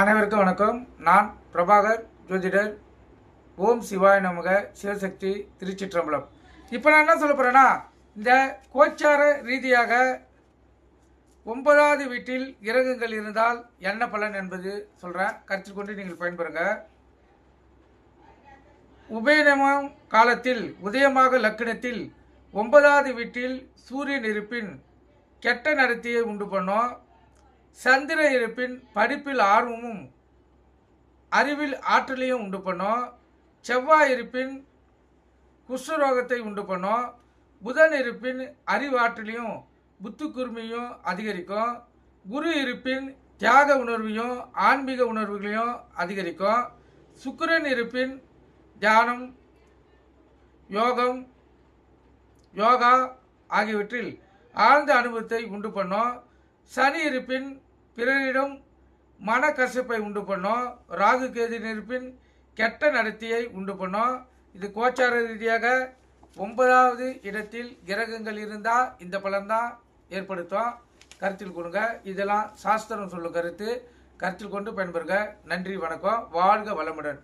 அனைவருக்கும் வணக்கம். நான் பிரபாகர் ஜோதிடர். ஓம் சிவாய நமக. சிவசக்தி திருச்சிற்றம்பலம். இப்போ நான் என்ன சொல்ல போகிறேன்னா இந்த கோச்சார ரீதியாக ஒன்பதாவது வீட்டில் கிரகங்கள் இருந்தால் என்ன பலன் என்பது சொல்கிறேன் கருத்தில் கொண்டு நீங்கள் பயன்பெறுங்க. உபயநமம் காலத்தில் உதயமாக லக்கினத்தில் ஒன்பதாவது வீட்டில் சூரியன் இருப்பின் கெட்ட நடத்தியை உண்டு பண்ணும். சந்திர இருப்பின் படிப்பில் ஆர்வமும் அறிவில் ஆற்றலையும் உண்டு பண்ணும் செவ்வாய் இருப்பின் குஷ்டரோகத்தை உண்டு பண்ணும் புதன் இருப்பின் அறிவாற்றலையும் புத்து கூர்மையும் அதிகரிக்கும் குரு இருப்பின் தியாக உணர்வையும் ஆன்மீக உணர்வுகளையும் அதிகரிக்கும் சுக்கிரன் இருப்பின் தியானம் யோகம் யோகா ஆகியவற்றில் ஆழ்ந்த அனுபவத்தை உண்டு பண்ணும் சனி இருப்பின் பிறரிடம் மனக்கசப்பை உண்டு பண்ணும் ராகு கேது நெருப்பின் கெட்ட நடத்தையை உண்டு பண்ணும் இது கோச்சார ரீதியாக ஒன்பதாவது இடத்தில் கிரகங்கள் இருந்தால் இந்த பலன்தான் ஏற்படுத்தும். கருத்தில் கொடுங்க இதெல்லாம் சாஸ்திரம் சொல்லும் கருத்து. கருத்தில் கொண்டு பயன்பெறுங்க நன்றி வணக்கம். வாழ்க வளமுடன்.